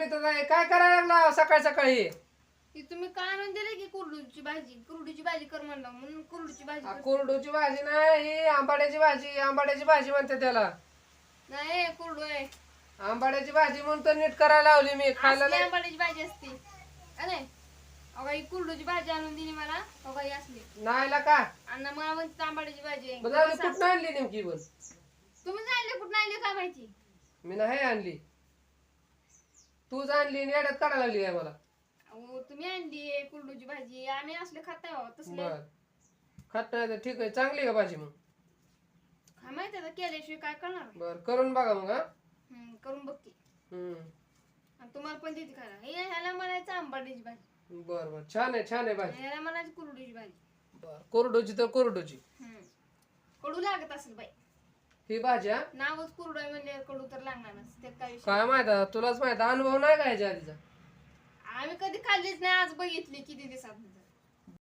पितच आहे काय करायला लागला सकाळी सकाळी? ती तुम्ही काय आणून दिले की कुरडूची भाजी कुरडूची भाजी कर म्हणलं. म्हणून कुरडूची भाजी आ, कर. कोरडूची भाजी नाही ही आंबाड्याची भाजी आंबाड्याची भाजी म्हणते त्याला. नाही कुरडू आहे. आंबाड्याची भाजी म्हणून तर नीट करायला लावली मी खायला असली नाही आंबाड्याची भाजी असते. नाही. अगं ही कुरडूची भाजी आणून दिली मला. अगं ही असली. नाही ला का मला म्हणते आंबाड्याची भाजी आहे. बरं झालं, कुठं आणली नेमकी पण तुम्ही जायले कुठं आणले काय माहिती? मी नाही आणली. तूच आणली आणि येड्यात काढायला लागली आहे मला? अहो तुम्ही आणली कुरडूची भाजी. आम्ही असले खात नाही तसले. बर. खात नाही तर ठीक आहे. चांगली का भाजी मग? काय माहिती आता केल्याशिवाय काय करणार? बर करून बघा मग हा. हम्म, करून बघते हम्म. आणि तुम्हाला पण देते खायला. हे ह्याला म्हणायचं आंबाड्याची भाजी. बर बर. छान आहे छान आहे भाजी. ह्याला म्हणायची कुरडूची भाजी. बर कोरडूची तर कोरडूची. हम्म. कडू लागत असेल बाई. ही भाजी हा? नावच कुरडू आहे म्हणजे कडू तर लागणारच त्यात काय माहीत तुलाच माहीत अनुभव नाही का ह्याच्या आधीचा? आम्ही कधी खाल्लीच नाही आज बघितली किती दिवसात.